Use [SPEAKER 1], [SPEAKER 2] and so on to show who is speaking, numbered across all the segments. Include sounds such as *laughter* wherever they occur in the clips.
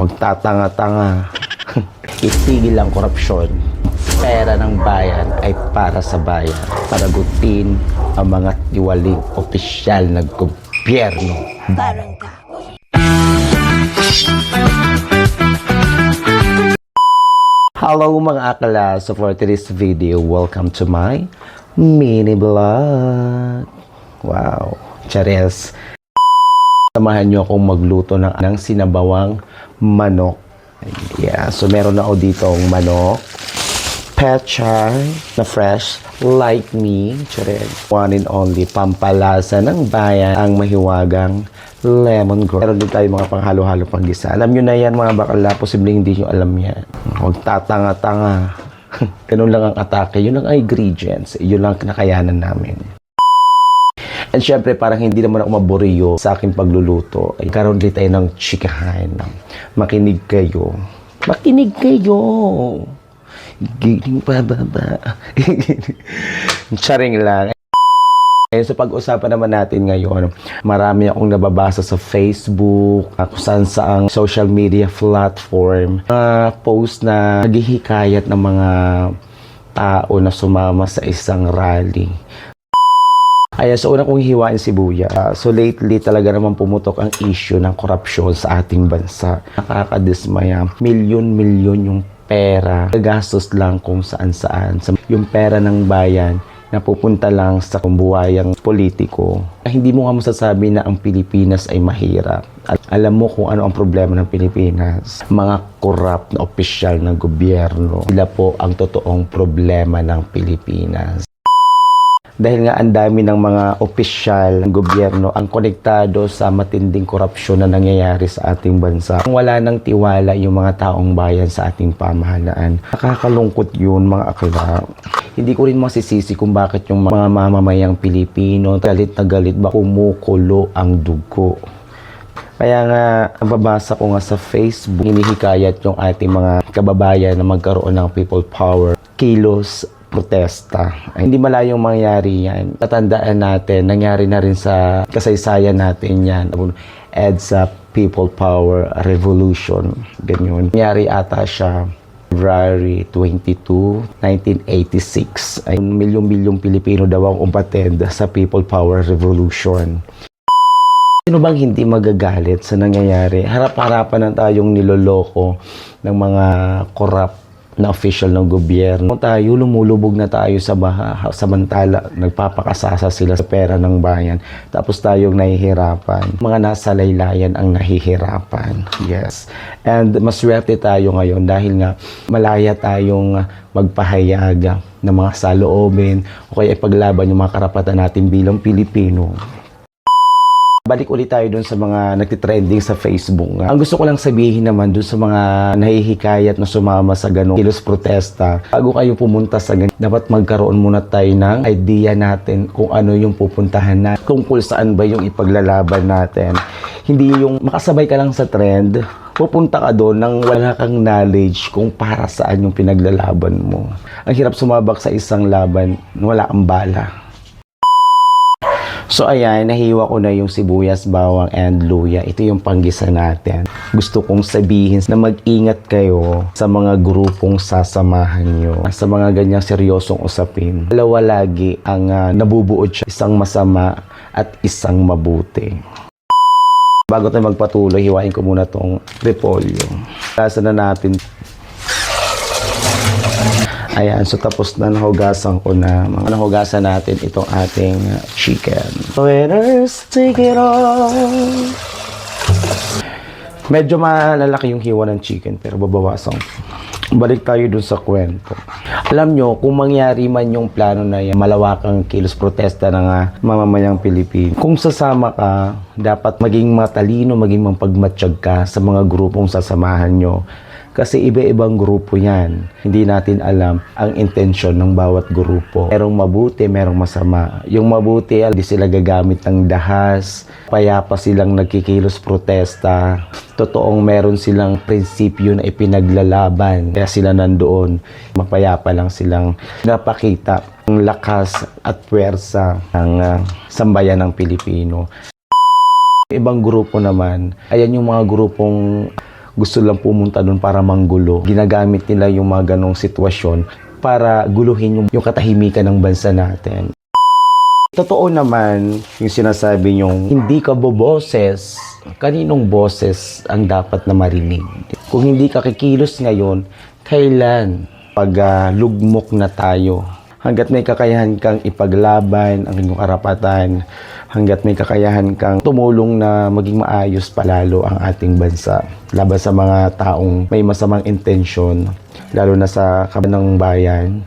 [SPEAKER 1] Huwag tatanga-tanga. Itigil ang korupsyon. Pera ng bayan ay para sa bayan. Paragutin ang mga tiwaling opisyal ng gobyerno.
[SPEAKER 2] Barangay.
[SPEAKER 1] Hello mga akala. So for today's video, welcome to my mini vlog. Wow. Chares. Samahan nyo akong magluto ng, ng sinabawang manok. Yeah. So meron na ako ditong manok. Pechay na fresh like me. Chares. One and only pampalasa ng bayan ang mahiwagang lemon grass. Meron din tayo mga panghalo-halo panggisa. Alam nyo na yan mga bakala. Posibleng hindi nyo alam yan. Huwag tatanga-tanga. *laughs* Ganun lang ang atake. Yun lang ang ingredients. Yun lang ang kinakayanan namin. And syempre, parang hindi naman ako maburiyo sa aking pagluluto. Ay, karoon din tayo ng chikahan. Makinig kayo. Makinig kayo. Giling pa baba. *laughs* Charing lang. Eh, sa pag-usapan naman natin ngayon, marami akong nababasa sa Facebook, uh, kung saan saang social media platform, mga post na naghihikayat ng mga tao na sumama sa isang rally. Ayan, so una kong hiwain si Buya. Ah, so lately talaga naman pumutok ang issue ng korupsyon sa ating bansa. Nakakadismaya. Milyon-milyon yung pera. Gastos lang kung saan-saan. Sa- Yung pera ng bayan napupunta lang sa kumbuhayang politiko. Hindi mo nga masasabi na ang Pilipinas ay mahirap. Alam mo kung ano ang problema ng Pilipinas. Mga korap na opisyal ng gobyerno. Sila po ang totoong problema ng Pilipinas. Dahil nga ang dami ng mga opisyal ng gobyerno ang konektado sa matinding korupsyon na nangyayari sa ating bansa. Wala nang tiwala yung mga taong bayan sa ating pamahalaan. Nakakalungkot yun mga akla. Hindi ko rin masisisi kung bakit yung mga mamamayang Pilipino galit na galit ba kumukulo ang dugo. Kaya nga, nababasa ko nga sa Facebook, hinihikayat yung ating mga kababayan na magkaroon ng people power, kilos, protesta. Ay, hindi malayong mangyari yan. Tatandaan natin, nangyari na rin sa kasaysayan natin yan. EDSA People Power Revolution. Ganyan. Nangyari ata siya February 22, 1986. Ay, milyong-milyong Pilipino daw ang umpatend sa People Power Revolution. Sino bang hindi magagalit sa nangyayari? Harap-harapan na tayong niloloko ng mga korap na official ng gobyerno. Tayo, lumulubog na tayo sa baha, samantala nagpapakasasa sila sa pera ng bayan. Tapos tayong nahihirapan. Mga nasa laylayan ang nahihirapan. Yes. And maswerte tayo ngayon dahil nga malaya tayong magpahayag ng mga saloobin o kaya ipaglaban yung mga karapatan natin bilang Pilipino. Balik ulit tayo dun sa mga nagtitrending sa Facebook. Ang gusto ko lang sabihin naman dun sa mga nahihikayat na sumama sa ganong kilos protesta, bago kayo pumunta sa ganyan, dapat magkaroon muna tayo ng idea natin kung ano yung pupuntahan na, tungkol saan ba yung ipaglalaban natin. Hindi yung makasabay ka lang sa trend, pupunta ka doon nang wala kang knowledge kung para saan yung pinaglalaban mo. Ang hirap sumabak sa isang laban wala kang bala. So ayan, nahiwa ko na yung sibuyas, bawang, and luya. Ito yung panggisa natin. Gusto kong sabihin na mag-ingat kayo sa mga grupong sasamahan nyo. Sa mga ganyang seryosong usapin. Dalawa lagi ang ah, nabubuod siya. Isang masama at isang mabuti. Bago tayo magpatuloy, hiwain ko muna tong repolyo. Lasa na natin Ayan, so tapos na nahugasan ko na. Mga nahugasan natin itong ating uh, chicken. Winners, take it all! Medyo malalaki yung hiwa ng chicken pero babawasan ko. Balik tayo dun sa kwento. Alam nyo, kung mangyari man yung plano na yan, malawakang kilos protesta ng uh, mamamayang Pilipino. Kung sasama ka, dapat maging matalino, maging mapagmatsyag ka sa mga grupong sasamahan nyo. Kasi iba-ibang grupo yan. Hindi natin alam ang intensyon ng bawat grupo. Merong mabuti, merong masama. Yung mabuti, hindi sila gagamit ng dahas. Payapa silang nagkikilos protesta. Totoong meron silang prinsipyo na ipinaglalaban. Kaya sila nandoon. Mapayapa lang silang napakita ang lakas at puwersa ng ah, sambayan ng Pilipino. Ibang grupo naman, ayan yung mga grupong gusto lang pumunta doon para manggulo. Ginagamit nila yung mga ganong sitwasyon para guluhin yung, yung katahimikan ng bansa natin. Totoo naman yung sinasabi nyong hindi ka boboses. Kaninong boses ang dapat na marinig? Kung hindi ka kikilos ngayon, kailan? Pag ah, lugmok na tayo. Hanggat may kakayahan kang ipaglaban ang inyong karapatan, hanggat may kakayahan kang tumulong na maging maayos palalo ang ating bansa laban sa mga taong may masamang intensyon, lalo na sa kabanang bayan,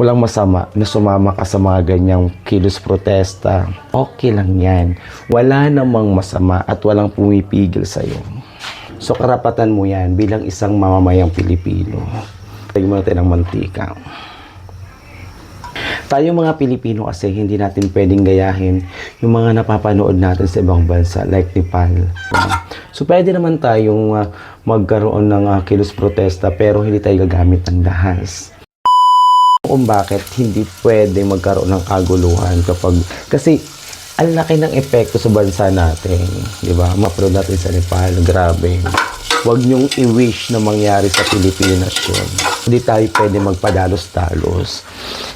[SPEAKER 1] walang masama na sumama ka sa mga ganyang kilos protesta. Okay lang yan. Wala namang masama at walang pumipigil sa'yo. So karapatan mo yan bilang isang mamamayang Pilipino. Tayo mo natin ng mantika. Tayo mga Pilipino kasi hindi natin pwedeng gayahin yung mga napapanood natin sa ibang bansa like Nepal. So pwede naman tayong ah, magkaroon ng ah, kilos protesta pero hindi tayo gagamit ng dahas kung bakit hindi pwede magkaroon ng kaguluhan kapag kasi ang laki ng epekto sa bansa natin, di ba? Maprood natin sa Nepal, grabe. Huwag niyong i-wish na mangyari sa Pilipinas yun. Hindi tayo pwede magpadalos-dalos.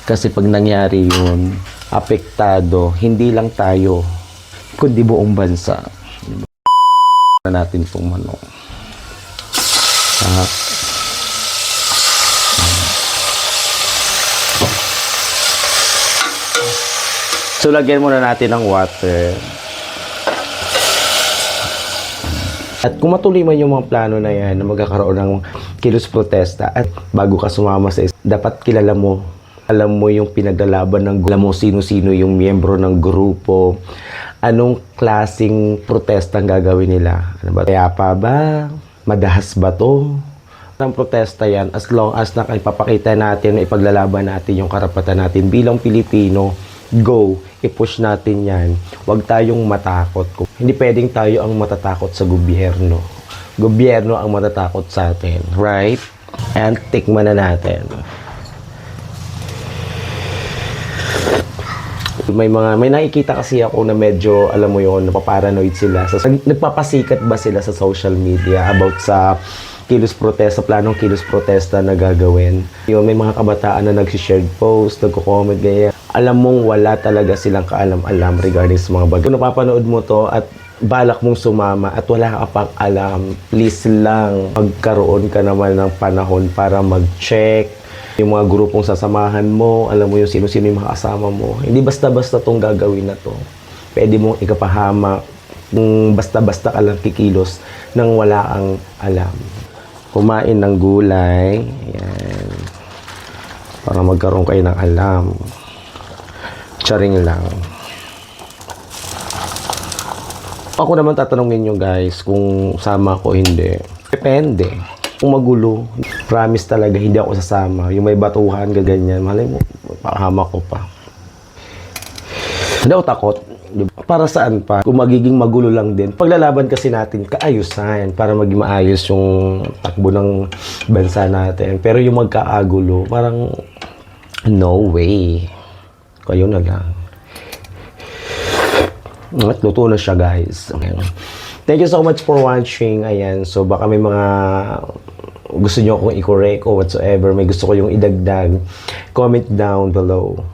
[SPEAKER 1] Kasi pag nangyari yun, apektado, hindi lang tayo, kundi buong bansa. Di ba? natin itong manok. So, lagyan muna natin ng water. At kung matuloy man yung mga plano na yan na magkakaroon ng kilos protesta at bago ka sumama sa is- dapat kilala mo alam mo yung pinaglalaban ng alam mo sino-sino yung miyembro ng grupo. Anong klasing protesta ang gagawin nila? Ano ba kaya pa ba? Madahas ba to? Ang protesta yan as long as na ipapakita natin na ipaglalaban natin yung karapatan natin bilang Pilipino go i-push natin yan. Huwag tayong matakot. Hindi pwedeng tayo ang matatakot sa gobyerno. Gobyerno ang matatakot sa atin right? And tikman na natin may mga may nakikita kasi ako na medyo alam mo yon napaparanoid sila. Sa nagpapasikat ba sila sa social media about sa kilos protesta planong kilos protesta na gagawin? Yun may mga kabataan na nag-share post nagko-comment ganyan. Alam mong wala talaga silang kaalam-alam regarding sa mga bagay. Kung napapanood mo to at balak mong sumama at wala ka pang alam please lang magkaroon ka naman ng panahon para mag-check yung mga grupong sasamahan mo, alam mo yung sino-sino yung mga mo. Hindi basta-basta tong gagawin na to. Pwede mong ikapahamak kung basta-basta ka lang kikilos nang wala kang alam. Kumain ng gulay. Ayan. Para magkaroon kayo ng alam. Charing lang. Ako naman tatanungin nyo guys kung sama ko hindi. Depende. Kung magulo, promise talaga hindi ako sasama. Yung may batuhan, gaganyan. Malay mo, pakahama ko pa. Hindi ako takot. Para saan pa? Kung magiging magulo lang din. Paglalaban kasi natin, kaayusan para maging maayos yung takbo ng bansa natin. Pero yung magkaagulo, parang no way. Kayo na lang. At luto na siya, guys. Okay. Thank you so much for watching. Ayan. So, baka may mga gusto nyo akong i-correct o whatsoever. May gusto ko yung idagdag. Comment down below.